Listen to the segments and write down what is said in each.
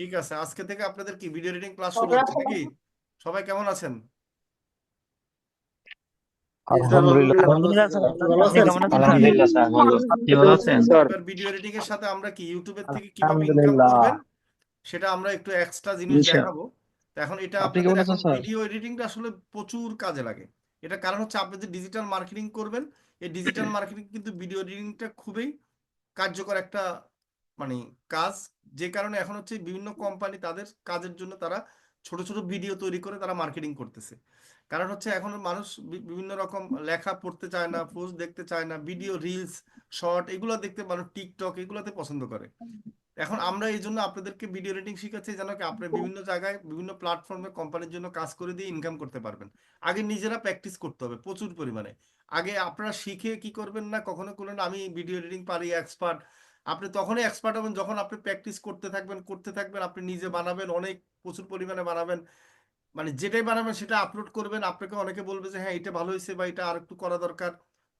ঠিক আছে আজকে থেকে আপনাদের কি ভিডিও এডিটিং ক্লাস শুরু হচ্ছে নাকি? সবাই কেমন আছেন? ভিডিও এর সাথে আমরা কি ইউটিউবের থেকে কীভাবে ইনকাম করবেন? সেটা আমরা একটু এক্সট্রা জিনিস দেখাবো তো এখন এটা আপনাদের এখন ভিডিও এডিটিংটা আসলে প্রচুর কাজে লাগে। এটা কারণ হচ্ছে আপনি যে ডিজিটাল মার্কেটিং করবেন এই ডিজিটাল মার্কেটিং কিন্তু ভিডিও এডিটিংটা খুবই কার্যকর একটা মানে কাজ যে কারণে এখন হচ্ছে বিভিন্ন কোম্পানি তাদের কাজের জন্য তারা ছোট ছোট ভিডিও তৈরি করে তারা মার্কেটিং করতেছে। কারণ হচ্ছে এখন মানুষ বিভিন্ন রকম লেখা পড়তে চায় না পোস্ট দেখতে চায় না ভিডিও রিলস শর্ট এগুলো দেখতে মানুষ টিকটক এগুলোতে পছন্দ করে। এখন আমরা এই জন্য আপনাদেরকে ভিডিও এডিটিং শিখাচ্ছি যেন কি আপনি বিভিন্ন জায়গায় বিভিন্ন প্ল্যাটফর্মে কোম্পানির জন্য কাজ করে দিয়ে ইনকাম করতে পারবেন। আগে নিজেরা প্র্যাকটিস করতে হবে প্রচুর পরিমাণে। আগে আপনারা শিখে কি করবেন না, কখনো কোনো আমি ভিডিও এডিটিং পারি এক্সপার্ট আপনি তখনই এক্সপার্ট হবেন যখন আপনি প্র্যাকটিস করতে থাকবেন করতে থাকবেন, আপনি নিজে বানাবেন, অনেক প্রচুর পরিমাণে বানাবেন। মানে যেটাই বানাবেন সেটা আপলোড করবেন। আপনাকে অনেকে বলবে যে হ্যাঁ এটা ভালো হয়েছে বা এটা আর একটু করা দরকার।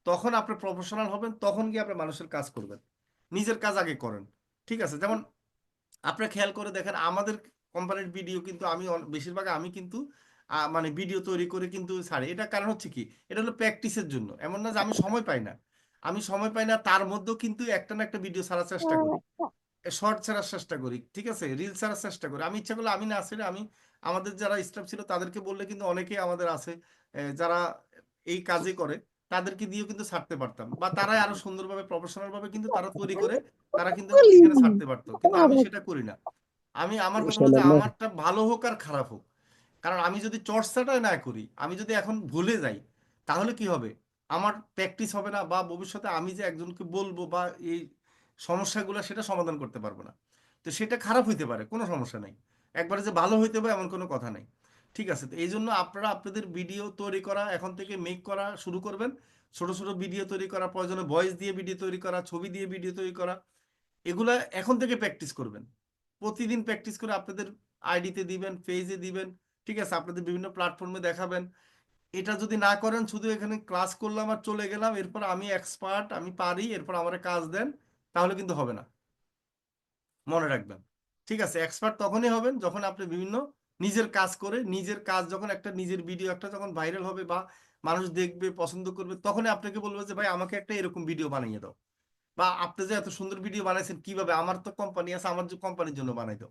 তখন আপনি প্রফেশনাল হবেন, তখন গিয়ে আপনি মানুষের কাজ করবেন। নিজের কাজ আগে করেন। ঠিক আছে? যেমন আপনারা খেয়াল করে দেখেন, আমাদের কোম্পানির ভিডিও কিন্তু আমি বেশিরভাগ আমি কিন্তু মানে ভিডিও তৈরি করে কিন্তু ছাড়ি। এটা কারণ হচ্ছে কি? এটা হলো প্র্যাকটিসের জন্য। এমন না যে আমি সময় পাই না। আমি সময় পাই না তার মধ্যেও কিন্তু একটা না একটা ভিডিও ছাড়ার চেষ্টা করি। শর্ট ছাড়ার চেষ্টা করি ঠিক আছে? রিল ছাড়ার চেষ্টা করি। আমি ইচ্ছা করলে আমি না আসলে আমি আমাদের যারা স্টাফ ছিল তাদেরকে বললে কিন্তু অনেকেই আমাদের আছে যারা এই কাজই করে তাদেরকে দিয়েও কিন্তু ছাড়তে পারতাম। বা তারাই আরও সুন্দরভাবে প্রফেশনাল ভাবে কিন্তু তারা তৈরি করে তারা কিন্তু এখানে ছাড়তে পারতো। কিন্তু আমি সেটা করি না। আমি আমার কথা আমারটা ভালো হোক আর খারাপ হোক। কারণ আমি যদি চর্চাটা না করি আমি যদি এখন ভুলে যাই তাহলে কি হবে? আমার প্র্যাকটিস হবে না বা ভবিষ্যতে আমি যে একজনকে বলব বা এই সমস্যাগুলো সেটা সমাধান করতে পারব না। তো সেটা খারাপ হইতে পারে, কোনো সমস্যা নেই। একবারে যে ভালো হইতে হবে এমন কোনো কথা নেই। ঠিক আছে, তো এই জন্য আপনারা আপনাদের ভিডিও তৈরি করা, এখন থেকে মেক করা শুরু করবেন। ছোট ছোট ভিডিও তৈরি করা, প্রয়োজনে ভয়েস দিয়ে ভিডিও তৈরি করা, ছবি দিয়ে ভিডিও তৈরি করা, এগুলা এখন থেকে প্র্যাকটিস করবেন। প্রতিদিন প্র্যাকটিস করে আপনাদের আইডিতে দিবেন পেজে দিবেন। ঠিক আছে, আপনাদের বিভিন্ন প্ল্যাটফর্মে দেখাবেন। এটা যদি না করেন, শুধু এখানে ক্লাস করলাম আর চলে গেলাম, এরপর আমি এক্সপার্ট আমি পারি, এরপর আমার কাজ দেন, তাহলে কিন্তু হবে না। মনে রাখবেন। ঠিক আছে এক্সপার্ট তখনই হবেন যখন আপনি বিভিন্ন নিজের কাজ করে, নিজের কাজ যখন একটা নিজের ভিডিও একটা যখন ভাইরাল হবে বা মানুষ দেখবে, পছন্দ করবে, তখনই আপনাকে বলবে যে, ভাই, আমাকে একটা এরকম ভিডিও বানিয়ে দাও। বা, আপনি যে এত সুন্দর ভিডিও বানাইছেন কীভাবে? আমার তো কোম্পানি আছে, আমার যে কোম্পানির জন্য বানাই দাও।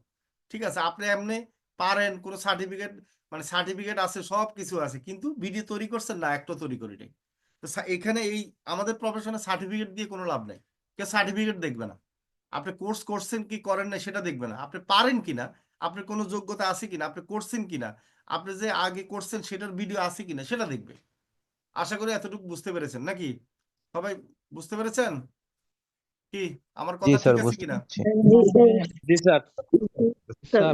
ঠিক আছে, আপনি এমনি পারেন কোনো সার্টিফিকেট মানে সার্টিফিকেট আছে সব কিছু আছে কিন্তু ভিডিও তৈরি করছেন না একটা তৈরি করি নাই তো এখানে এই আমাদের প্রফেশনে সার্টিফিকেট দিয়ে কোনো লাভ নাই। কেউ সার্টিফিকেট দেখবে না। আপনি কোর্স করছেন কি করেন না সেটা দেখবে না। আপনি পারেন কিনা আপনার কোনো যোগ্যতা আছে কিনা আপনি করছেন কিনা আপনি যে আগে করছেন সেটার ভিডিও আছে কিনা সেটা দেখবে। আশা করি এতটুকু বুঝতে পেরেছেন নাকি? সবাই বুঝতে পেরেছেন? কি আমার কথা ঠিক আছে বুঝতে কিনা? জি স্যার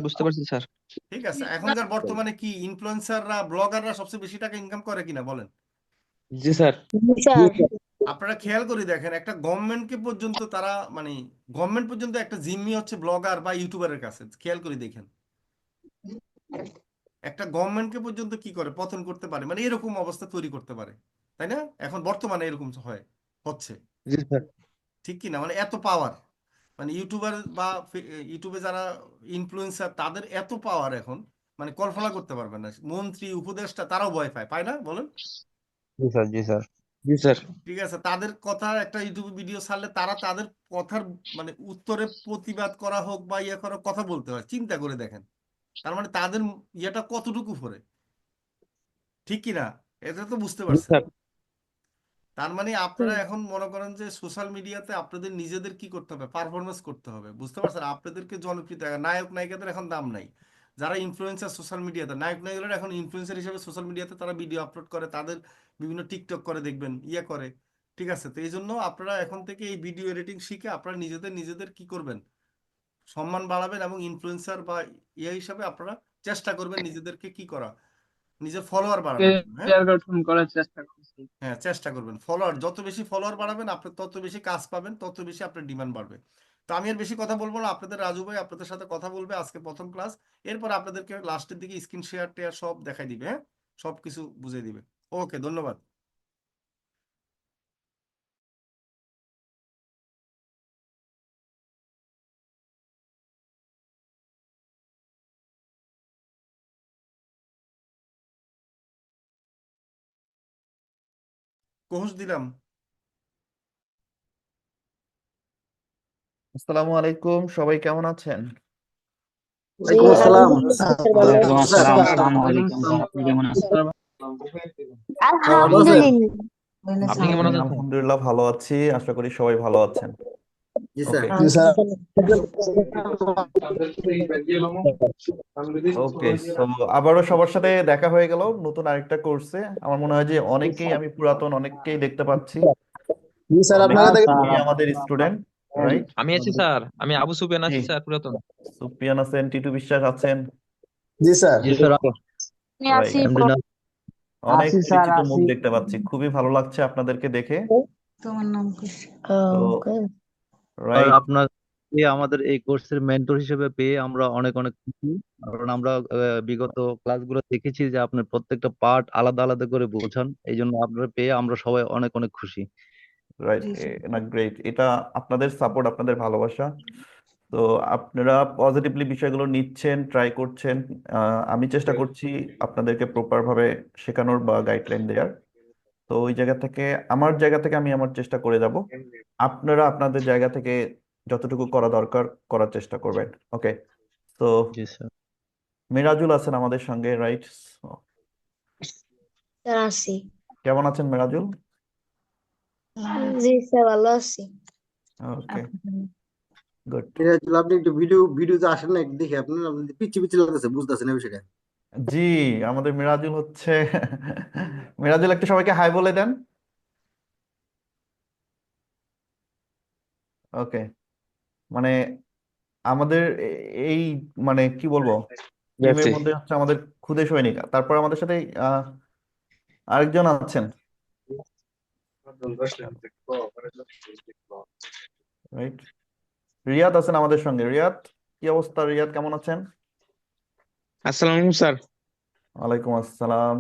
বুঝতে পারছি স্যার। ঠিক আছে এখনকার বর্তমানে কি ইনফ্লুয়েন্সাররা ব্লগাররা সবচেয়ে বেশি টাকা ইনকাম করে কিনা বলেন? জি স্যার। আপনারা খেয়াল করে দেখেন একটা গভর্নমেন্টকে পর্যন্ত তারা মানে গভর্নমেন্ট পর্যন্ত একটা জিম্মি হচ্ছে ব্লগার বা ইউটিউবারের কাছে খেয়াল করে দেখেন। একটা গভর্নমেন্টকে পর্যন্ত কি করে? পতন করতে পারে মানে এরকম অবস্থা তৈরি করতে পারে তাই না? এখন বর্তমানে এরকম হয় হচ্ছে। ঠিক কি না মানে এত পাওয়ার মানে ইউটিউবার বা ইউটিউবে যারা ইনফ্লুয়েন্সার তাদের এত পাওয়ার এখন মানে কল্পনা করতে পারবেন না। মন্ত্রী উপদেষ্টা তারাও ভয় পায়। পায় না? বলেন। জি স্যার জি স্যার। জি স্যার। ঠিক আছে তাদের কথা একটা ইউটিউবে ভিডিও ছাড়লে তারা তাদের কথার মানে উত্তরে প্রতিবাদ করা হোক বা ইয়ে করা কথা বলতে হয়। চিন্তা করে দেখেন। তার মানে তাদের ইয়েটা কতটুকু পড়ে ঠিক কিনা? এটা তো বুঝতে পারছেন। স্যার। তার মানে আপনারা এখন মনে করেন যে সোশ্যাল মিডিয়াতে আপনাদের নিজেদের কি করতে হবে? পারফরমেন্স করতে হবে। বুঝতে পারছেন? আপনাদেরকে জনপ্রিয়তা নায়ক নায়িকাদের এখন দাম নাই। যারা ইনফ্লুয়েন্সার সোশ্যাল মিডিয়াতে নায়ক নায়িকারা এখন ইনফ্লুয়েন্সার হিসেবে সোশ্যাল মিডিয়াতে তারা ভিডিও আপলোড করে তাদের বিভিন্ন টিকটক করে দেখবেন ইয়ে করে। ঠিক আছে? তো এই জন্য আপনারা এখন থেকে এই ভিডিও এডিটিং শিখে আপনারা নিজেদের নিজেদের কি করবেন? সম্মান বাড়াবেন এবং ইনফ্লুয়েন্সার বা ইয়ে হিসাবে আপনারা চেষ্টা করবেন নিজেদেরকে কি করা। নিজের ফলোয়ার বাড়াবেন হ্যাঁ? গঠন করার চেষ্টা করছি। হ্যাঁ চেষ্টা করবেন। ফলোয়ার যত বেশি ফলোয়ার বাড়াবেন আপনি তত বেশি কাজ পাবেন তত বেশি আপনার ডিমান্ড বাড়বে। তো আমি আর বেশি কথা বলব না আপনাদের রাজু ভাই আপনাদের সাথে কথা বলবে আজকে প্রথম ক্লাস এরপর আপনাদেরকে লাস্টের দিকে স্ক্রিন শেয়ার টেয়ার সব দেখাই দিবে হ্যাঁ? সবকিছু বুঝিয়ে দিবে। ওকে ধন্যবাদ। কোর্স দিলাম। আসসালামু আলাইকুম সবাই কেমন আছেন? আলহামদুলিল্লাহ ভালো আছি। আশা করি সবাই ভালো আছেন। জি স্যার ওকে জি স্যার ওকে সো আবারও সবার সাথে দেখা হয়ে গেল নতুন আরেকটা কোর্সে আমার মনে হয় যে অনেকেই আমি পুরাতন অনেককেই দেখতে পাচ্ছি। জি স্যার আপনাকে দেখে আমাদের স্টুডেন্ট রাইট আমি আছি স্যার। আমি আবু সুফিয়ান আছি স্যার পুরাতন। সুপিয়ান আছেন টিটু বিশ্বাস আছেন। জি স্যার জি স্যার আমি আছি। অনেক পরিচিত মুখ দেখতে পাচ্ছি। খুবই ভালো লাগছে আপনাদেরকে দেখে। তোমার নাম কি? তো আর রাইট আপনার আমাদের এই কোর্সের মেন্টর হিসেবে পেয়ে আমরা অনেক অনেক খুশি। কারণ আমরা আহ, বিগত ক্লাসগুলো দেখেছি যে আপনার প্রত্যেকটা পার্ট আলাদা আলাদা করে বোঝান। এই জন্য আপনারা পেয়ে আমরা সবাই অনেক অনেক খুশি। রাইট জি। না গ্রেট এটা আপনাদের সাপোর্ট আপনাদের ভালোবাসা। তো আপনারা পজিটিভলি বিষয়গুলো নিচ্ছেন ট্রাই করছেন। আহ, আমি চেষ্টা করছি আপনাদেরকে প্রপার ভাবে শেখানোর বা গাইডলাইন দেওয়ার। তো ওই জায়গা থেকে আমার জায়গা থেকে আমি আমার চেষ্টা করে যাব। আপনারা আপনাদের জায়গা থেকে যতটুকু করা দরকার করার চেষ্টা করবেন। ওকে? তো জি স্যার। মিরাজুল আছেন আমাদের সঙ্গে রাইট? স্যার আছি। কেমন আছেন মিরাজুল? জি স্যার ভালো আছি। ওকে। গুড। মিরাজুল আপনি একটু ভিডিও ভিডিওতে আসেন না দেখি আপনার আপনি পিচ্ছি পিচ্ছি লাগতেছে বুঝতেছেন এই বিষয়টা। জি আমাদের মিরাজুল হচ্ছে মিরাজুল একটু সবাইকে হাই বলে দেন। ওকে মানে আমাদের এই মানে কি বলব? টিমের মধ্যে হচ্ছে আমাদের খুদে সৈনিক। তারপর আমাদের সাথে আহ, আরেকজন আছেন। রাইট রিয়াদ আছেন আমাদের সঙ্গে। রিয়াদ কি অবস্থা? রিয়াদ কেমন আছেন? আসসালামু আলাইকুম স্যার। ওয়ালাইকুম আসসালাম।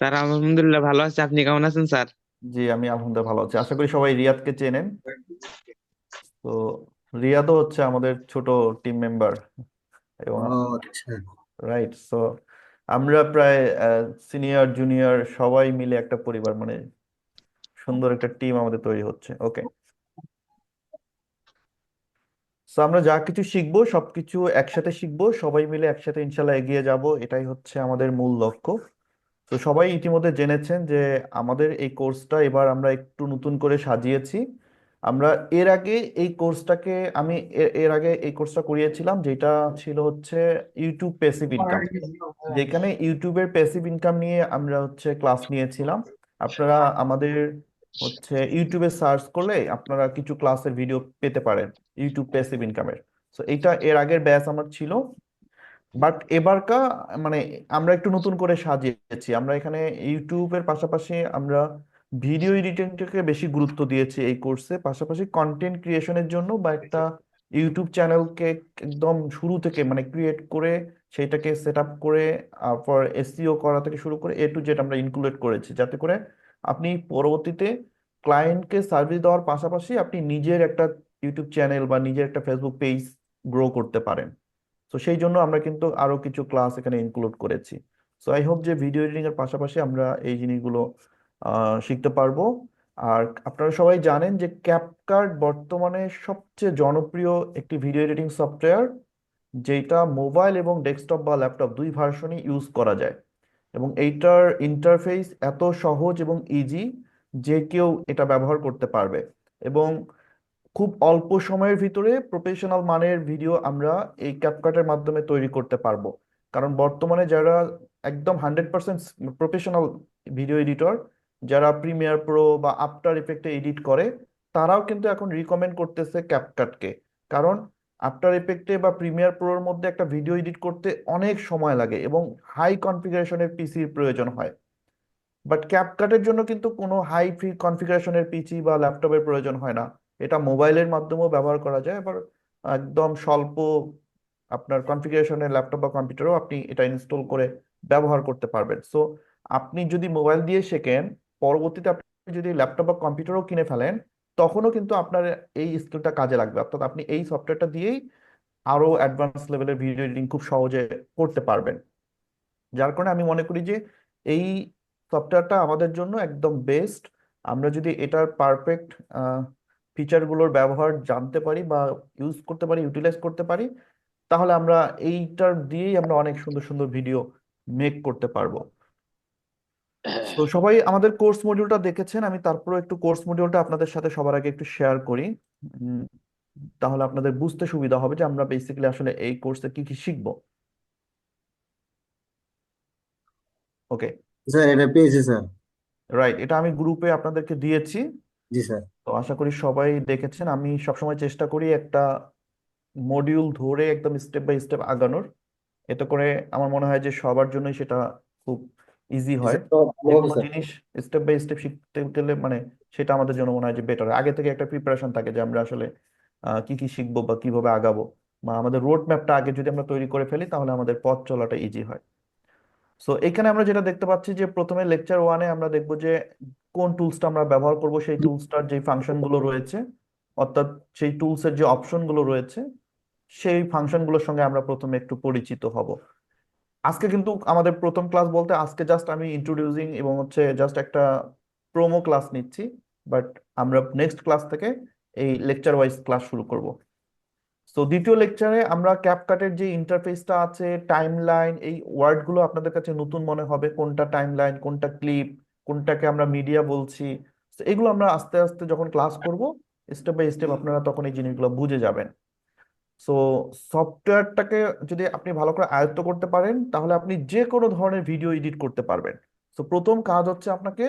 স্যার আলহামদুলিল্লাহ ভালো আছি। আপনি কেমন আছেন স্যার? জি আমি আলহামদুলিল্লাহ ভালো আছি। আশা করি সবাই রিয়াদকে চেনেন। তো রিয়াদও হচ্ছে আমাদের ছোট টিম মেম্বার এবং আচ্ছা। রাইট সো আমরা প্রায় সিনিয়র জুনিয়র সবাই মিলে একটা পরিবার মানে সুন্দর একটা টিম আমাদের তৈরি হচ্ছে। ওকে সো আমরা যা কিছু শিখব সবকিছু একসাথে শিখব সবাই মিলে একসাথে ইনশাল্লাহ এগিয়ে যাব এটাই হচ্ছে আমাদের মূল লক্ষ্য। তো সবাই ইতিমধ্যে জেনেছেন যে আমাদের এই কোর্সটা এবার আমরা একটু নতুন করে সাজিয়েছি। আমরা এর আগে এই কোর্সটাকে আমি এর আগে এই কোর্সটা করিয়েছিলাম যেটা ছিল হচ্ছে ইউটিউব প্যাসিভ ইনকাম যেখানে ইউটিউবের প্যাসিভ ইনকাম নিয়ে আমরা হচ্ছে ক্লাস নিয়েছিলাম। আপনারা আমাদের হচ্ছে ইউটিউবে সার্চ করলে আপনারা কিছু ক্লাসের ভিডিও পেতে পারেন ইউটিউব প্যাসিভ ইনকামের সো এটা এর আগের ব্যাচ আমার ছিল। বাট এবারকা মানে আমরা একটু নতুন করে সাজিয়েছি। আমরা এখানে ইউটিউবের পাশাপাশি আমরা ভিডিও এডিটিংটাকে বেশি গুরুত্ব দিয়েছি এই কোর্সে পাশাপাশি কন্টেন্ট ক্রিয়েশনের জন্য বা একটা ইউটিউব চ্যানেলকে একদম শুরু থেকে মানে ক্রিয়েট করে সেটাকে সেট আপ করে পর এসইও করা থেকে শুরু করে এ টু জেড আমরা ইনক্লুড করেছি। যাতে করে আপনি পরবর্তীতে ক্লায়েন্টকে সার্ভিস দেওয়ার পাশাপাশি আপনি নিজের একটা ইউটিউব চ্যানেল বা নিজের একটা ফেসবুক পেজ গ্রো করতে পারেন। তো সেই জন্য আমরা কিন্তু আরও কিছু ক্লাস এখানে ইনক্লুড করেছি। সো আই হোপ যে ভিডিও এডিটিং এর পাশাপাশি আমরা এই জিনিসগুলো শিখতে পারব। আর আপনারা সবাই জানেন যে ক্যাপকাট বর্তমানে সবচেয়ে জনপ্রিয় একটি ভিডিও এডিটিং সফটওয়্যার যেটা মোবাইল এবং ডেস্কটপ বা ল্যাপটপ দুই ভার্সনই ইউজ করা যায়। এবং এইটার ইন্টারফেস এত সহজ এবং ইজি যে কেউ এটা ব্যবহার করতে পারবে। এবং খুব অল্প সময়ের ভিতরে প্রফেশনাল মানের ভিডিও আমরা এই ক্যাপকাটের মাধ্যমে তৈরি করতে পারব। কারণ বর্তমানে যারা একদম hundred percent professional video editor যারা প্রিমিয়ার প্রো বা আফটার ইফেক্টে এডিট করে, তারাও কিন্তু এখন রিকমেন্ড করতেছে ক্যাপকাটকে কারণ আফটার এফেক্টে বা প্রিমিয়ার প্রোর মধ্যে একটা ভিডিও এডিট করতে অনেক সময় লাগে এবং হাই কনফিগারেশনের পিসির প্রয়োজন হয়। বাট ক্যাপকাটের জন্য কিন্তু কোনো হাই ফ্রি কনফিগারেশনের পিসি বা ল্যাপটপের প্রয়োজন হয় না। এটা মোবাইলের মাধ্যমেও ব্যবহার করা যায়, আবার একদম স্বল্প আপনার কনফিগারেশনের ল্যাপটপ বা কম্পিউটারও আপনি এটা ইনস্টল করে ব্যবহার করতে পারবেন। সো আপনি যদি মোবাইল দিয়ে শেখেন, পরবর্তীতে আপনি যদি ল্যাপটপ বা কম্পিউটারও কিনে ফেলেন তখনও কিন্তু আপনার এই স্কিলটা কাজে লাগবে। অর্থাৎ আপনি এই সফটওয়্যারটা দিয়েই আরও অ্যাডভান্স লেভেলের ভিডিও এডিটিং খুব সহজে করতে পারবেন। যার কারণে আমি মনে করি যে এই সফটওয়্যারটা আমাদের জন্য একদম বেস্ট আমরা যদি এটার পারফেক্ট ফিচারগুলোর ব্যবহার জানতে পারি বা ইউজ করতে পারি ইউটিলাইজ করতে পারি, তাহলে আমরা এইটার দিয়েই আমরা অনেক সুন্দর সুন্দর ভিডিও মেক করতে পারব। তো সবাই আমাদের কোর্স মডিউলটা দেখেছেন আমি তারপরে একটু কোর্স মডিউলটা আপনাদের সাথে সবার আগে একটু শেয়ার করি। তাহলে আপনাদের বুঝতে সুবিধা হবে যে আমরা বেসিক্যালি আসলে এই কোর্সে কি কি শিখব। ওকে স্যার এটা পেয়েছি স্যার। রাইট এটা আমি গ্রুপে আপনাদেরকে দিয়েছি। জি স্যার। তো আশা করি সবাই দেখেছেন আমি সবসময় চেষ্টা করি একটা মডিউল ধরে একদম স্টেপ বাই স্টেপ আগানোর। এতে করে আমার মনে হয় যে সবার জন্যই সেটা খুব ইজি হয়। জিনিস স্টেপ বাই স্টেপ শিখতে গেলে মানে সেটা আমাদের জন্য মনে হয় যে বেটার আগে থেকে একটা প্রিপারেশন থাকে যে আমরা আসলে কি কি শিখব বা কীভাবে আগাবো। বা আমাদের রোড ম্যাপটা আগে যদি আমরা তৈরি করে ফেলি তাহলে আমাদের পথ চলাটা ইজি হয়। সো এখানে আমরা যেটা দেখতে পাচ্ছি যে প্রথমে লেকচার ওয়ানে আমরা দেখব যে কোন টুলসটা আমরা ব্যবহার করব সেই টুলসটার যে ফাংশনগুলো রয়েছে অর্থাৎ সেই টুলসের যে অপশনগুলো রয়েছে সেই ফাংশনগুলোর সঙ্গে আমরা প্রথমে একটু পরিচিত হব। আজকে কিন্তু আমাদের প্রথম ক্লাস বলতে আজকে জাস্ট আমি ইন্ট্রোডিউসিং এবং হচ্ছে জাস্ট একটা প্রোমো ক্লাস নিচ্ছি বাট আমরা নেক্সট ক্লাস থেকে এই লেকচার ওয়াইজ ক্লাস শুরু করব। সো দ্বিতীয় লেকচারে আমরা ক্যাপকাটের যে ইন্টারফেসটা আছে টাইমলাইন এই ওয়ার্ডগুলো আপনাদের কাছে নতুন মনে হবে, কোনটা টাইমলাইন কোনটা ক্লিপ কোনটাকে আমরা মিডিয়া বলছি এগুলো আমরা আস্তে আস্তে যখন ক্লাস করব স্টেপ বাই স্টেপ আপনারা তখন এই জিনিসগুলো বুঝে যাবেন। সো সফটওয়্যারটাকে যদি আপনি ভালো করে আয়ত্ত করতে পারেন তাহলে আপনি যে কোনো ধরনের ভিডিও এডিট করতে পারবেন। সো প্রথম কাজ হচ্ছে আপনাকে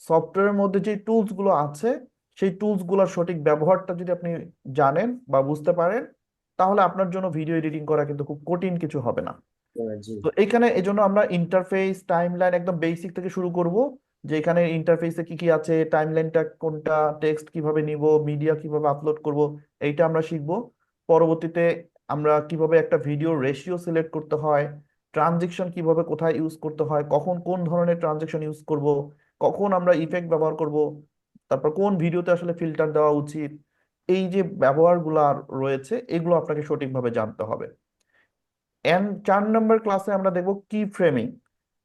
সফটওয়্যারের মধ্যে যে টুলসগুলো আছে সেই টুলসগুলোর সঠিক ব্যবহারটা যদি আপনি জানেন বা বুঝতে পারেন তাহলে আপনার জন্য ভিডিও এডিটিং করা কিন্তু খুব কঠিন কিছু হবে না। তো এখানে এই জন্য আমরা ইন্টারফেস টাইমলাইন একদম বেসিক থেকে শুরু করব যে এখানে ইন্টারফেসে কি কি আছে টাইমলাইনটা কোনটা টেক্সট কীভাবে নিব মিডিয়া কীভাবে আপলোড করব এইটা আমরা শিখব। পরবর্তীতে আমরা কীভাবে একটা ভিডিও রেশিও সিলেক্ট করতে হয় ট্রানজেকশন কীভাবে কোথায় ইউজ করতে হয়, কখন কোন ধরনের ট্রানজেকশন ইউজ করব, কখন আমরা ইফেক্ট ব্যবহার করব, তারপর কোন ভিডিওতে আসলে ফিল্টার দেওয়া উচিত, এই যে ব্যবহারগুলো রয়েছে, এগুলো আপনাকে সঠিকভাবে জানতে হবে। এন্ড চার নম্বর ক্লাসে আমরা দেখব কি ফ্রেমিং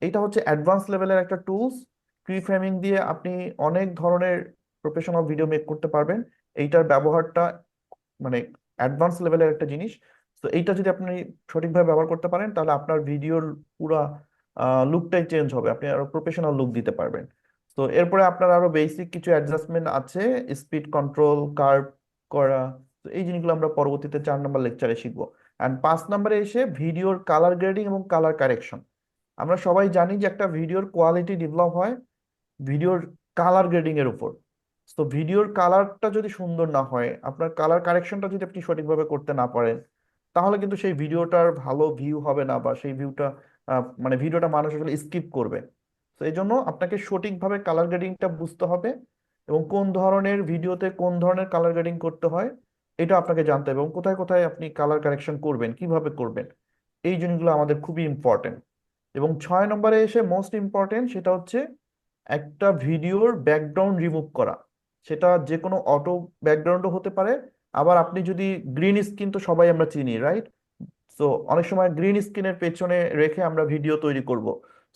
এটা হচ্ছে অ্যাডভান্স লেভেলের একটা টুলস কি ফ্রেমিং দিয়ে আপনি অনেক ধরনের প্রফেশনাল ভিডিও মেক করতে পারবেন, এইটার ব্যবহারটা মানে অ্যাডভান্স লেভেলের একটা জিনিস। তো এইটা যদি আপনি সঠিকভাবে ব্যবহার করতে পারেন, তাহলে আপনার ভিডিওর পুরা লুকটাই চেঞ্জ হবে। আপনি আরও প্রফেশনাল লুক দিতে পারবেন। তো এরপরে আপনার আরও বেসিক কিছু অ্যাডজাস্টমেন্ট আছে স্পিড কন্ট্রোল কার্ভ করা। তো এই জিনিসগুলো আমরা পরবর্তীতে চার নম্বর লেকচারে শিখব। অ্যান্ড পাঁচ নম্বরে এসে ভিডিওর কালার গ্রেডিং এবং কালার কারেকশন আমরা সবাই জানি যে একটা ভিডিওর কোয়ালিটি ডেভেলপ হয় ভিডিওর কালার গ্রেডিং এর উপর। তো ভিডিওর কালারটা যদি সুন্দর না হয়, আপনার কালার কারেকশনটা যদি আপনি সঠিকভাবে করতে না পারেন, তাহলে কিন্তু সেই ভিডিওটার ভালো ভিউ হবে না বা সেই ভিউটা মানে ভিডিওটা মানুষ আসলে স্কিপ করবে। তো এই জন্য আপনাকে সঠিকভাবে কালার গ্রেডিংটা বুঝতে হবে এবং কোন ধরনের ভিডিওতে কোন ধরনের কালার গ্রেডিং করতে হয়, এটা আপনাকে জানতে হবে এবং কোথায় কোথায় আপনি কালার কারেকশন করবেন, কীভাবে করবেন, এই জিনিসগুলো আমাদের খুবই ইম্পর্টেন্ট এবং ছয় নম্বরে এসে মোস্ট ইম্পর্টেন্ট সেটা হচ্ছে একটা ভিডিওর ব্যাকগ্রাউন্ড রিমুভ করা। সেটা যে কোনো অটো ব্যাকগ্রাউন্ডও হতে পারে। আবার আপনি যদি গ্রিন স্ক্রিন তো সবাই আমরা চিনি রাইট সো অনেক সময় গ্রিন স্ক্রিনের পেছনে রেখে আমরা ভিডিও তৈরি করব।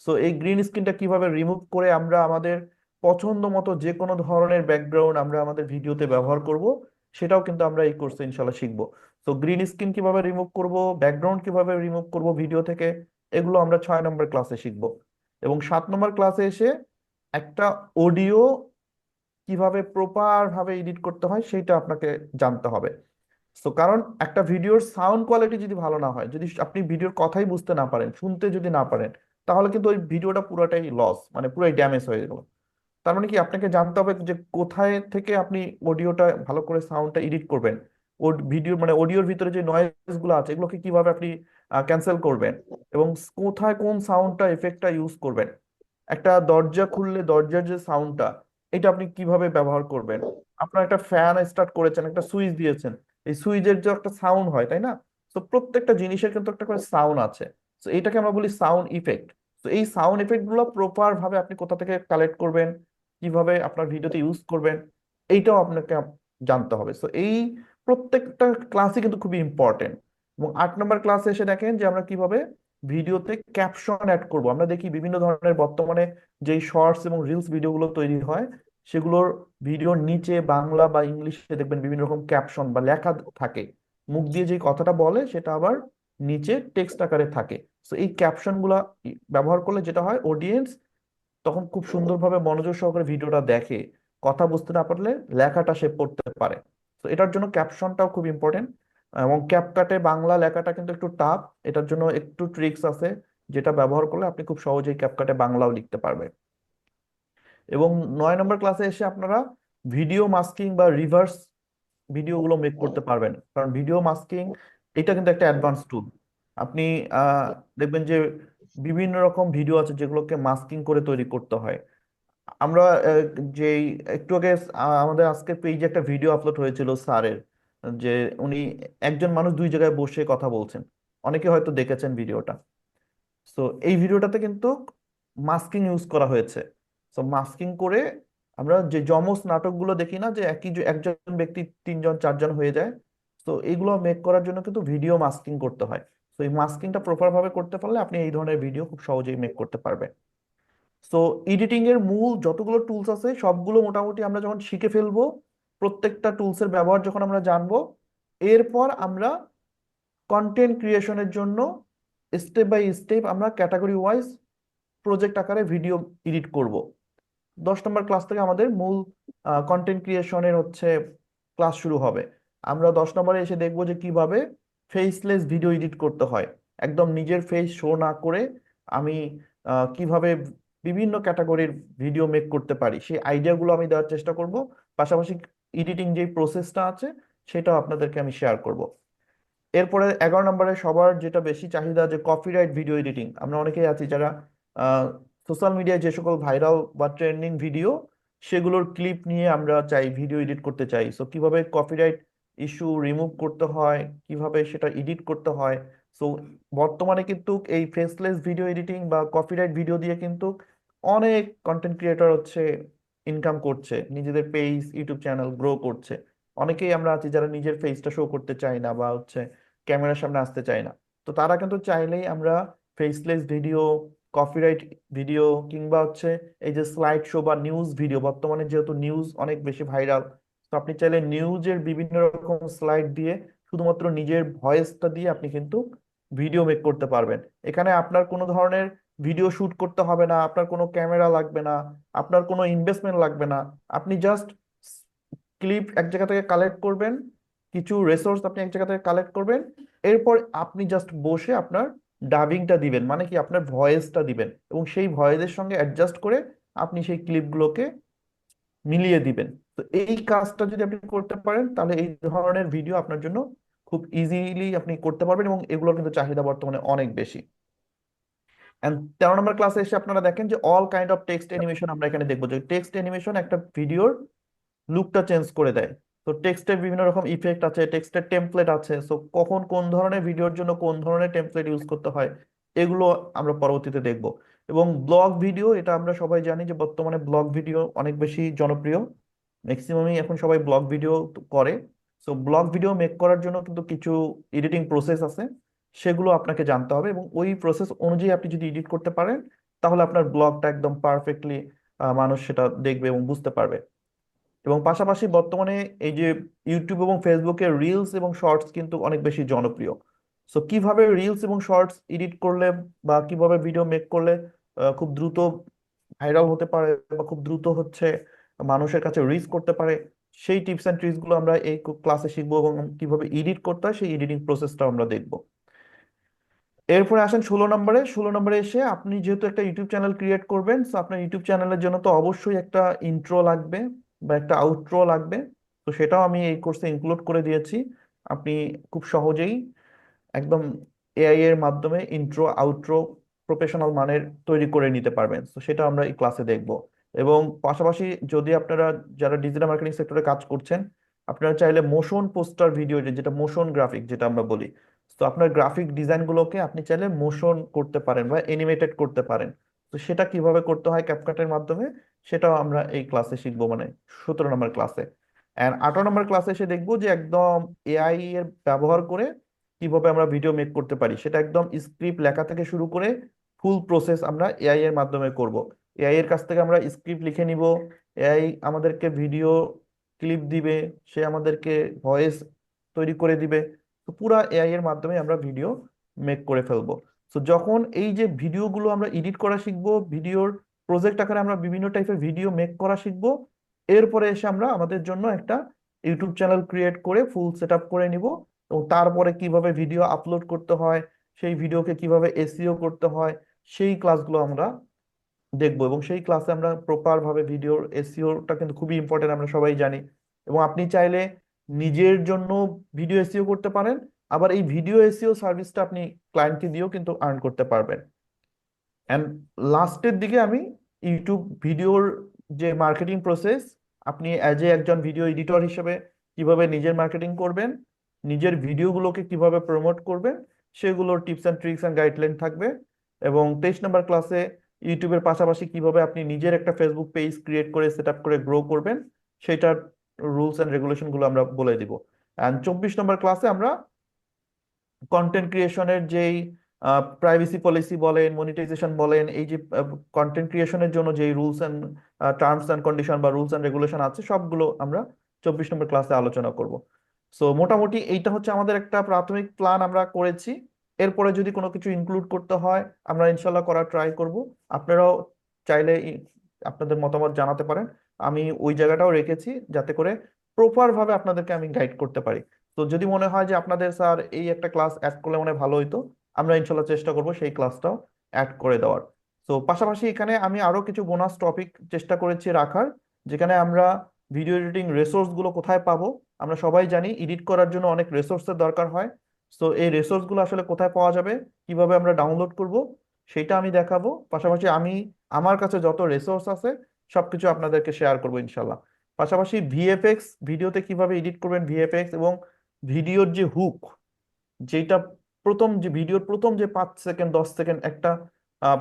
সো এই গ্রিন স্ক্রিনটা কীভাবে রিমুভ করে আমরা আমাদের পছন্দ মতো যে কোনো ধরনের ব্যাকগ্রাউন্ড আমরা আমাদের ভিডিওতে ব্যবহার করব, সেটাও কিন্তু আমরা এই কোর্সে ইনশাল্লাহ শিখব। তো গ্রিন স্ক্রিন কীভাবে রিমুভ করব ব্যাকগ্রাউন্ড কীভাবে রিমুভ করব ভিডিও থেকে, এগুলো আমরা ছয় নম্বর ক্লাসে শিখব। এবং সাত নম্বর ক্লাসে এসে একটা অডিও কীভাবে প্রপার ভাবে এডিট করতে হয় সেটা আপনাকে জানতে হবে। তো কারণ একটা ভিডিওর সাউন্ড কোয়ালিটি যদি ভালো না হয়, যদি আপনি ভিডিওর কথাই বুঝতে না পারেন, শুনতে যদি না পারেন, তাহলে কিন্তু ওই ভিডিওটা পুরোটাই লস মানে পুরোই ড্যামেজ হয়ে গেল। তার মানে কি আপনাকে জানতে হবে যে কোথায় থেকে আপনি অডিওটা ভালো করে সাউন্ডটা এডিট করবেন। ও ভিডিও মানে অডিওর ভিতরে যে নয়েজগুলো আছে, এগুলোকে কীভাবে আপনি ক্যান্সেল করবেন এবং কোথায় কোন সাউন্ডটা এফেক্টটা ইউজ করবেন। একটা দরজা খুললে দরজার যে সাউন্ডটা এটা আপনি কীভাবে ব্যবহার করবেন? আপনার একটা ফ্যান স্টার্ট করেছেন, একটা সুইচ দিয়েছেন। এই সুইচের যে একটা সাউন্ড হয়, তাই না? তো প্রত্যেকটা জিনিসের কিন্তু একটা করে সাউন্ড আছে। তো এটাকে আমরা বলি সাউন্ড ইফেক্ট তো এই সাউন্ড ইফেক্টগুলো প্রপার ভাবে আপনি কোথা থেকে কালেক্ট করবেন? কীভাবে আপনার ভিডিওতে ইউজ করবেন? এইটাও আপনাকে জানতে হবে। তো এই প্রত্যেকটা ক্লাসই কিন্তু খুবই ইম্পর্টেন্ট এবং আট নম্বর ক্লাসে এসে দেখেন যে আমরা কীভাবে ভিডিওতে ক্যাপশন অ্যাড করব। আমরা দেখি বিভিন্ন ধরনের বর্তমানে যেই শর্টস এবং রিলস ভিডিওগুলো তৈরি হয়, সেগুলোর ভিডিওর নিচে বাংলা বা ইংলিশে দেখবেন বিভিন্ন রকম ক্যাপশন বা লেখা থাকে। মুখ দিয়ে যে কথাটা বলে, সেটা আবার নিচে টেক্সট আকারে থাকে। তো এই ক্যাপশনগুলা ব্যবহার করলে যেটা হয় অডিয়েন্স তখন খুব সুন্দরভাবে মনোযোগ সহকারে ভিডিওটা দেখে, কথা বুঝতে না পারলে লেখাটা সে পড়তে পারে। তো এটার জন্য ক্যাপশনটাও খুব ইম্পর্টেন্ট এবং ক্যাপকাটে বাংলা লেখাটা কিন্তু একটু টাফ এটার জন্য একটু ট্রিক্স আছে, যেটা ব্যবহার করলে আপনি খুব সহজেই ক্যাপকাটে বাংলাও লিখতে পারবেন। এবং নয় নম্বর ক্লাসে এসে আপনারা ভিডিও মাস্কিং বা রিভার্স ভিডিওগুলো মেক করতে পারবেন। কারণ ভিডিও মাস্কিং এটা কিন্তু একটা অ্যাডভান্স টুল আপনি দেখবেন যে বিভিন্ন রকম ভিডিও আছে যেগুলোকে মাস্কিং করে তৈরি করতে হয়। আমরা যেই, একটু আগে আমাদের আজকের পেজে একটা ভিডিও আপলোড হয়েছিল স্যারের। যে উনি একজন মানুষ দুই জায়গায় বসে কথা বলছেন। অনেকে হয়তো দেখেছেন ভিডিওটা। সো এই ভিডিওটাতে কিন্তু মাস্কিং ইউজ করা হয়েছে। সো মাস্কিং করে আমরা যে যমজ নাটকগুলো দেখি না, যে একই একজন ব্যক্তি তিনজন, চারজন হয়ে যায় তো এইগুলো মেক করার জন্য কিন্তু ভিডিও মাস্কিং করতে হয়। তো এই মাস্কিংটা প্রপার ভাবে করতে পারলে আপনি এই ধরনের ভিডিও খুব সহজেই মেক করতে পারবেন। সো এডিটিং এর মূল যতগুলো টুলস আছে, সবগুলো মোটামুটি আমরা যখন শিখে ফেলব প্রত্যেকটা টুলস এর ব্যবহার যখন আমরা জানব, এরপর আমরা কন্টেন্ট ক্রিয়েশনের জন্য স্টেপ বাই স্টেপ আমরা ক্যাটাগরি ওয়াইজ প্রজেক্ট আকারে ভিডিও এডিট করব। দশ নম্বর ক্লাস থেকে আমাদের মূল কন্টেন্ট ক্রিয়েশনের হচ্ছে ক্লাস শুরু হবে। আমরা দশ নম্বরে এসে দেখব যে কীভাবে ফেসলেস ভিডিও এডিট করতে হয়। একদম নিজের ফেস শো না করে আমি কীভাবে বিভিন্ন ক্যাটাগরির ভিডিও মেক করতে পারি, সেই আইডিয়াগুলো আমি দেওয়ার চেষ্টা করব। পাশাপাশি এডিটিং যে প্রসেসটা আছে, সেটাও আপনাদেরকে আমি শেয়ার করব। এরপরে এগারো নম্বরে সবার যেটা বেশি চাহিদা যে কপিরাইট ভিডিও এডিটিং আমরা অনেকেই আছি যারা সোশ্যাল মিডিয়ায় যে সকল ভাইরাল বা ট্রেন্ডিং ভিডিও সেগুলোর ক্লিপ নিয়ে আমরা চাই ভিডিও এডিট করতে চাই। সো কীভাবে কপিরাইট ইস্যু রিমুভ করতে হয়, কীভাবে সেটা এডিট করতে হয়। সো বর্তমানে কিন্তু এই ফেসলেস ভিডিও এডিটিং বা কপিরাইট ভিডিও দিয়ে কিন্তু অনেক কন্টেন্ট ক্রিয়েটর হচ্ছে ইনকাম করছে, নিজেদের পেজ ইউটিউব চ্যানেল গ্রো করছে। অনেকেই আমরা আছি যারা নিজের ফেসটা শো করতে চাই না বা হচ্ছে ক্যামেরার সামনে আসতে চাই না। তো তারা কিন্তু চাইলেই আমরা ফেসলেস ভিডিও কপিরাইট ভিডিও কিংবা হচ্ছে এই যে স্লাইড শো বা নিউজ ভিডিও বর্তমানে যেহেতু নিউজ অনেক বেশি ভাইরাল তো আপনি চাইলে নিউজের বিভিন্ন রকম স্লাইড দিয়ে শুধুমাত্র নিজের ভয়েসটা দিয়ে আপনি কিন্তু ভিডিও মেক করতে পারবেন। এখানে আপনার কোনো ধরনের ভিডিও শুট করতে হবে না, আপনার কোনো ক্যামেরা লাগবে না, আপনার কোনো ইনভেস্টমেন্ট লাগবে না। আপনি জাস্ট ক্লিপ এক জায়গা থেকে কালেক্ট করবেন, কিছু রিসোর্স আপনি এক জায়গা থেকে কালেক্ট করবেন, এরপর আপনি জাস্ট বসে আপনার ডাবিংটা দিবেন মানে কি আপনার ভয়েসটা দিবেন এবং সেই ভয়েসের সঙ্গে অ্যাডজাস্ট করে আপনি সেই ক্লিপগুলোকে মিলিয়ে দিবেন। তো এই কাজটা যদি আপনি করতে পারেন, তাহলে এই ধরনের ভিডিও আপনার জন্য খুব ইজিলি আপনি করতে পারবেন এবং এগুলোর কিন্তু চাহিদা বর্তমানে অনেক বেশি। এন্ড তেরো নম্বর ক্লাসে এসে আপনারা দেখেন যে all kind of text animation আমরা এখানে দেখব। যে টেক্সট অ্যানিমেশন একটা ভিডিওর লুকটা চেঞ্জ করে দেয়। তো টেক্সটের বিভিন্ন রকম ইফেক্ট আছে টেক্সটের টেমপ্লেট আছে। সো কখন কোন ধরনের ভিডিওর জন্য কোন ধরনের টেমপ্লেট ইউজ করতে হয়, এগুলো আমরা পরবর্তীতে দেখব। এবং ব্লগ ভিডিও এটা আমরা সবাই জানি যে বর্তমানে ব্লগ ভিডিও অনেক বেশি জনপ্রিয়। ম্যাক্সিমামই এখন সবাই ব্লগ ভিডিও করে। সো ব্লগ ভিডিও মেক করার জন্য কিন্তু কিছু এডিটিং প্রসেস আছে। সেগুলো আপনাকে জানতে হবে এবং ওই প্রসেস অনুযায়ী আপনি যদি এডিট করতে পারেন, তাহলে আপনার ব্লগটা একদম পারফেক্টলি মানুষ সেটা দেখবে এবং বুঝতে পারবে। এবং পাশাপাশি বর্তমানে এই যে ইউটিউব এবং ফেসবুকে রিলস এবং শর্টস কিন্তু অনেক বেশি জনপ্রিয়। সো কীভাবে রিলস এবং শর্টস এডিট করলে বা কীভাবে ভিডিও মেক করলে খুব দ্রুত ভাইরাল হতে পারে বা খুব দ্রুত হচ্ছে মানুষের কাছে রিচ করতে পারে, সেই টিপস অ্যান্ড ট্রিক্সগুলো আমরা এই ক্লাসে শিখব এবং কীভাবে এডিট করতে হয়, সেই এডিটিং প্রসেসটা আমরা দেখব। এরপরে আসেন ষোলো নম্বরে। ষোলো নম্বরে এসে আপনি যেহেতু একটা ইউটিউব চ্যানেল ক্রিয়েট করবেন তো আপনার ইউটিউব চ্যানেলের জন্য তো অবশ্যই একটা ইন্ট্রো লাগবে বা একটা আউট্রো লাগবে। তো সেটাও আমি এই কোর্সে ইনক্লুড করে দিয়েছি। আপনি খুব সহজেই একদম এআই এর মাধ্যমে ইন্ট্রো আউট্রো প্রফেশনাল মানের তৈরি করে নিতে পারবেন। তো সেটা আমরা এই ক্লাসে দেখব। এবং পাশাপাশি যদি আপনারা যারা ডিজিটাল মার্কেটিং সেক্টরে কাজ করছেন, আপনারা চাইলে মোশন পোস্টার ভিডিও যেটা মোশন গ্রাফিক যেটা আমরা বলি তো আপনার গ্রাফিক ডিজাইনগুলোকে আপনি চাইলে মোশন করতে পারেন বা অ্যানিমেটেড করতে পারেন। তো সেটা কীভাবে করতে হয় ক্যাপকাটের মাধ্যমে, সেটাও আমরা এই ক্লাসে শিখব মানে সতেরো নম্বর ক্লাসে অ্যান্ড আঠারো নম্বর ক্লাসে এসে দেখব যে একদম এআই এর ব্যবহার করে কীভাবে আমরা ভিডিও মেক করতে পারি। সেটা একদম স্ক্রিপ্ট লেখা থেকে শুরু করে ফুল প্রসেস আমরা এআই এর মাধ্যমে করব। এআই এর কাছ থেকে আমরা স্ক্রিপ্ট লিখে নিব। এআই আমাদেরকে ভিডিও ক্লিপ দিবে, সে আমাদেরকে ভয়েস তৈরি করে দিবে। তো পুরা এআই এর মাধ্যমে আমরা ভিডিও মেক করে ফেলব। তো যখন এই যে ভিডিওগুলো আমরা এডিট করা শিখব ভিডিওর প্রজেক্ট আকারে আমরা বিভিন্ন টাইপের ভিডিও মেক করা শিখব, এরপরে এসে আমরা আমাদের জন্য একটা ইউটিউব চ্যানেল ক্রিয়েট করে ফুল সেট আপ করে নিব এবং তারপরে কীভাবে ভিডিও আপলোড করতে হয়, সেই ভিডিওকে কীভাবে এসিও করতে হয়, সেই ক্লাসগুলো আমরা দেখব এবং সেই ক্লাসে আমরা প্রপার ভাবে ভিডিওর এসিওটা কিন্তু খুবই ইম্পর্টেন্ট আমরা সবাই জানি। এবং আপনি চাইলে নিজের জন্য ভিডিও এসিও করতে পারেন, আবার এই ভিডিও এসিও সার্ভিসটা আপনি ক্লায়েন্টকে দিয়েও কিন্তু আর্ন করতে পারবেন। অ্যান্ড লাস্টের দিকে আমি ইউটিউব ভিডিওর যে মার্কেটিং প্রসেস আপনি অ্যাজ এ একজন ভিডিও এডিটর হিসেবে কীভাবে নিজের মার্কেটিং করবেন, নিজের ভিডিওগুলোকে কীভাবে প্রমোট করবেন, সেগুলোর tips and tricks and guideline থাকবে। এবং তেইশ নম্বর ক্লাসে ইউটিউবের পাশাপাশি কীভাবে আপনি নিজের একটা ফেসবুক পেজ ক্রিয়েট করে সেট আপ করে গ্রো করবেন, সেটার রুলস অ্যান্ড রেগুলেশনগুলো আমরা বলে দিব। অ্যান্ড চব্বিশ নম্বর ক্লাসে আমরা কন্টেন্ট ক্রিয়েশনের যেই প্রাইভেসি পলিসি বলেন মনিটাইজেশন বলেন, এই যে কন্টেন্ট ক্রিয়েশনের জন্য যেই rules and terms and condition বা রুলস অ্যান্ড রেগুলেশন আছে, সবগুলো আমরা চব্বিশ নম্বর ক্লাসে আলোচনা করব। সো মোটামুটি এইটা হচ্ছে আমাদের একটা প্রাথমিক প্ল্যান আমরা করেছি। এরপরে যদি কোনো কিছু ইনক্লুড করতে হয়, আমরা ইনশাল্লাহ করার ট্রাই করব। আপনারাও চাইলে আপনাদের মতামত জানাতে পারেন। আমি ওই জায়গাটাও রেখেছি যাতে করে প্রপার ভাবে আপনাদেরকে আমি গাইড করতে পারি। তো যদি মনে হয় যে আপনাদের স্যার এই একটা ক্লাস অ্যাড করলে মনে ভালো হইতো, আমরা ইনশাল্লাহ চেষ্টা করব সেই ক্লাসটাও অ্যাড করে দেওয়ার। তো পাশাপাশি এখানে আমি আরও কিছু বোনাস টপিক চেষ্টা করেছি রাখার, যেখানে আমরা ভিডিও এডিটিং রিসোর্সগুলো কোথায় পাবো, আমরা সবাই জানি এডিট করার জন্য অনেক রিসোর্সের দরকার হয়। তো এই রিসোর্সগুলো আসলে কোথায় পাওয়া যাবে, কীভাবে আমরা ডাউনলোড করব, সেটা আমি দেখাবো। পাশাপাশি আমি, আমার কাছে যত রিসোর্স আছে সবকিছু আপনাদেরকে শেয়ার করব ইনশাল্লাহ পাশাপাশি ভিএফএক্স ভিডিওতে কীভাবে এডিট করবেন ভিএফএক্স এবং ভিডিওর যে হুক যেটা প্রথম যে, ভিডিওর প্রথম যে পাঁচ সেকেন্ড দশ সেকেন্ড একটা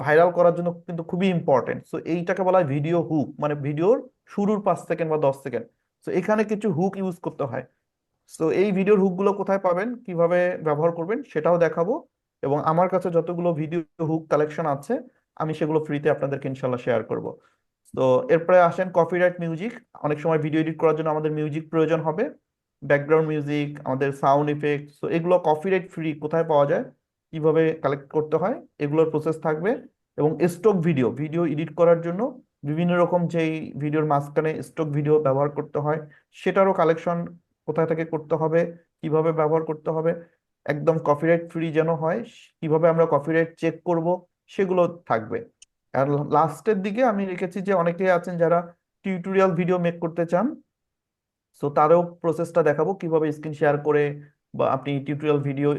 ভাইরাল করার জন্য কিন্তু খুবই ইম্পর্টেন্ট সো এইটাকে বলা হয় ভিডিও হুক মানে ভিডিওর শুরুর পাঁচ সেকেন্ড বা দশ সেকেন্ড সো এখানে কিছু হুক ইউজ করতে হয়। সো এই ভিডিওর হুকগুলো কোথায় পাবেন, কীভাবে ব্যবহার করবেন সেটাও দেখাবো এবং আমার কাছে যতগুলো ভিডিও হুক কালেকশন আছে, আমি সেগুলো ফ্রিতে আপনাদেরকে ইনশাল্লাহ শেয়ার করব। তো এরপরে আসেন কপিরাইট মিউজিক অনেক সময় ভিডিও এডিট করার জন্য আমাদের মিউজিক প্রয়োজন হবে। ব্যাকগ্রাউন্ড মিউজিক আমাদের সাউন্ড ইফেক্ট তো এগুলো কপিরাইট ফ্রি কোথায় পাওয়া যায়? কীভাবে কালেক্ট করতে হয়? এগুলোর প্রসেস থাকবে। এবং স্টক ভিডিও ভিডিও এডিট করার জন্য বিভিন্ন রকম যেই ভিডিওর মাঝখানে স্টক ভিডিও ব্যবহার করতে হয়, সেটারও কালেকশন কোথায় থেকে করতে হবে? কীভাবে ব্যবহার করতে হবে? একদম কপিরাইট ফ্রি যেন হয়, কীভাবে আমরা কপিরাইট চেক করব, সেগুলো থাকবে। আর লাস্টের দিকে আমি রেখেছি যে অনেকেই আছেন যারা টিউটোরিয়াল ভিডিও মেক করতে চান সো তারও প্রসেসটা দেখাবো কীভাবে স্ক্রিন শেয়ার করে বা আপনি টিউটোরিয়াল ভিডিও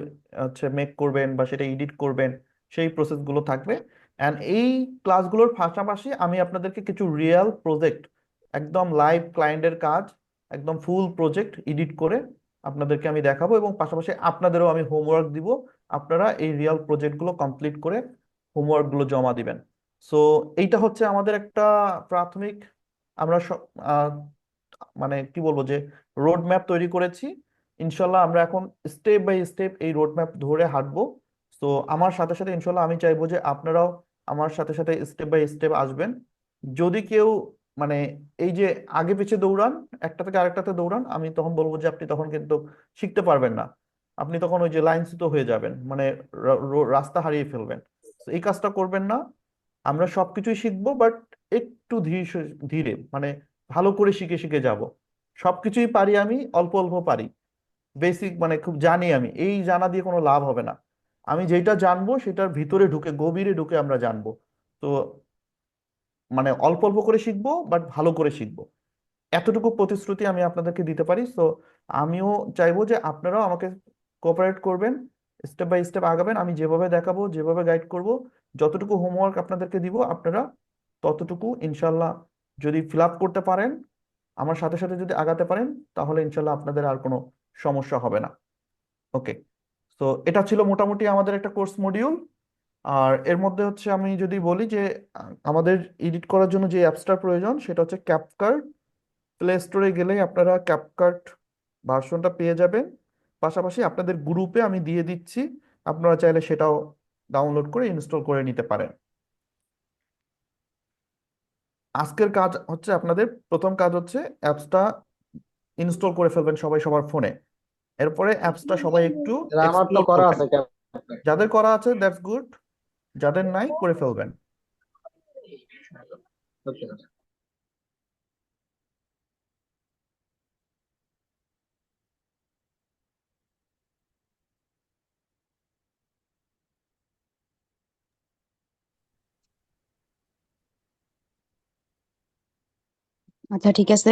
হচ্ছে মেক করবেন বা সেটা এডিট করবেন, সেই প্রসেসগুলো থাকবে। অ্যান্ড এই ক্লাসগুলোর পাশাপাশি আমি আপনাদেরকে কিছু রিয়েল প্রজেক্ট একদম লাইভ ক্লায়েন্টের কাজ, একদম ফুল প্রজেক্ট এডিট করে আপনাদেরকে আমি দেখাবো এবং পাশাপাশি আপনাদেরও আমি হোমওয়ার্ক দিব। আপনারা এই রিয়েল প্রজেক্টগুলো কমপ্লিট করে হোমওয়ার্কগুলো জমা দিবেন। সো এইটা হচ্ছে আমাদের একটা প্রাথমিক, আমরা মানে কি বলব যে রোড ম্যাপ তৈরি করেছি। ইনশাল্লাহ আমরা এখন স্টেপ বাই স্টেপ এই রোড ম্যাপ ধরে হাঁটবো। তো আমার সাথে সাথে ইনশাল্লাহ আমি চাইব যে, আপনারাও আমার সাথে সাথে স্টেপ বাই স্টেপ আসবেন। যদি কেউ মানে এই যে আগে পিছে দৌড়ান, একটা থেকে আরেকটাতে দৌড়ান, আমি তখন বলব যে, আপনি তখন কিন্তু শিখতে পারবেন না। আপনি তখন ওই যে লাইনচ্যুত হয়ে যাবেন মানে রাস্তা হারিয়ে ফেলবেন। এই কাজটা করবেন না। আমরা সবকিছুই শিখব বাট একটু ধীরে ধীরে মানে ভালো করে শিখে শিখে যাব। সবকিছুই পারি আমি, অল্প অল্প পারি। বেসিক মানে খুব জানি আমি, এই জানা দিয়ে কোনো লাভ হবে না। আমি যেটা জানব, সেটার ভিতরে ঢুকে, গভীরে ঢুকে আমরা জানব। তো মানে অল্প অল্প করে শিখব বাট ভালো করে শিখব। এতটুকু প্রতিশ্রুতি আমি আপনাদেরকে দিতে পারি। সো আমিও চাইব যে আপনারাও আমাকে কোঅপারেট করবেন। স্টেপ বাই স্টেপ আগাবেন। আমি যেভাবে দেখাবো, যেভাবে গাইড করব, যতটুকু হোমওয়ার্ক আপনাদেরকে দিব, আপনারা ততটুকু ইনশাল্লাহ যদি ফিল আপ করতে পারেন, আমার সাথে সাথে যদি আগাতে পারেন, তাহলে ইনশাল্লাহ আপনাদের আর কোনো সমস্যা হবে না। ওকে তো এটা ছিল মোটামুটি আমাদের একটা কোর্স মডিউল আর এর মধ্যে হচ্ছে আমি যদি বলি যে, আমাদের এডিট করার জন্য যে অ্যাপসটার প্রয়োজন, সেটা হচ্ছে ক্যাপকার্ট প্লে স্টোরে গেলেই আপনারা ক্যাপকার্ট ভার্সনটা পেয়ে যাবেন। পাশাপাশি আপনাদের গ্রুপে আমি দিয়ে দিচ্ছি। আপনারা চাইলে সেটাও ডাউনলোড করে ইনস্টল করে নিতে পারেন। আজকের কাজ হচ্ছে আপনাদের প্রথম কাজ হচ্ছে অ্যাপসটা ইনস্টল করে ফেলবেন সবাই সবার ফোনে এরপরে অ্যাপসটা সবাই একটু আমার তো করা আছে যাদের করা আছে দ্যাটস গুড যাদের নাই করে ফেলবেন। আচ্ছা ঠিক আছে।